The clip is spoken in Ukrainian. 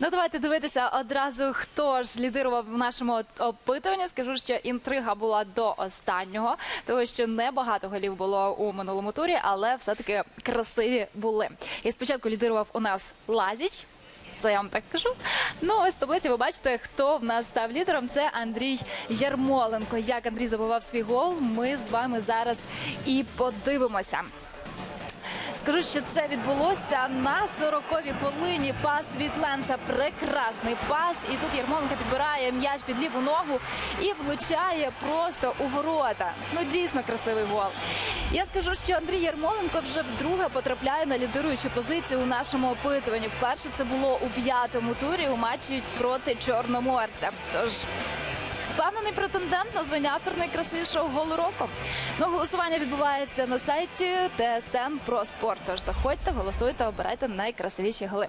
Ну давайте дивитися одразу, хто ж лідирував в нашому опитуванні. Скажу, що інтрига була до останнього, тому що небагато голів було у минулому турі, але все-таки красиві були. І спочатку лідирував у нас Лазіч. Це я вам так кажу. Ну, ось таблиці ви бачите, хто в нас став лідером. Це Андрій Ярмоленко. Як Андрій забивав свій гол, ми з вами зараз і подивимося. Скажу, що це відбулося на 40-й хвилині. Пас від Ленса. Прекрасний пас. І тут Ярмоленко підбирає м'яч під ліву ногу і влучає просто у ворота. Ну дійсно красивий гол. Я скажу, що Андрій Ярмоленко вже вдруге потрапляє на лідируючу позицію у нашому опитуванні. Вперше це було у п'ятому турі у матчі проти Чорноморця. Тож Впевнений претендент на звання автор найкрасивішого голу року. Ну, голосування відбувається на сайті ТСН про спорт. Тож заходьте, голосуйте, обирайте найкрасивіші голи.